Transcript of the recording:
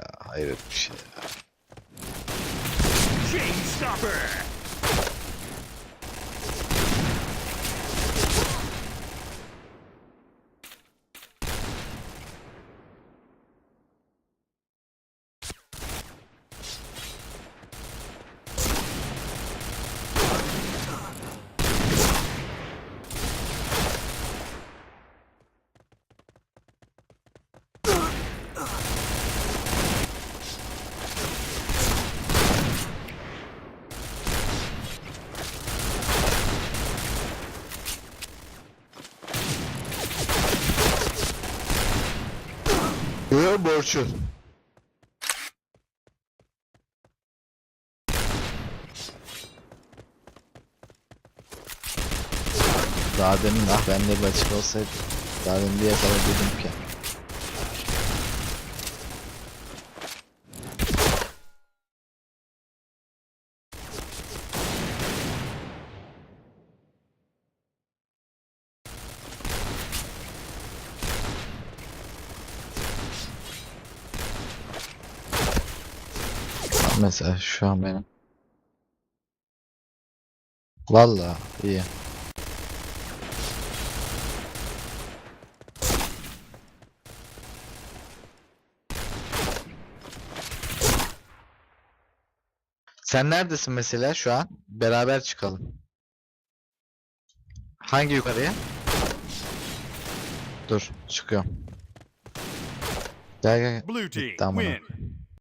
Ya hayret bir şey ya. Chain Stopper. Yok borçlu. Daha demin ah bende bir açık olsaydı. Daha demin bir yakaladıydım ki. Mesela şu an benim. Vallahi iyi. Sen neredesin mesela şu an? Beraber çıkalım. Hangi yukarıya? Dur, çıkıyorum. Gel gel. gel. Blue team Tamam. win.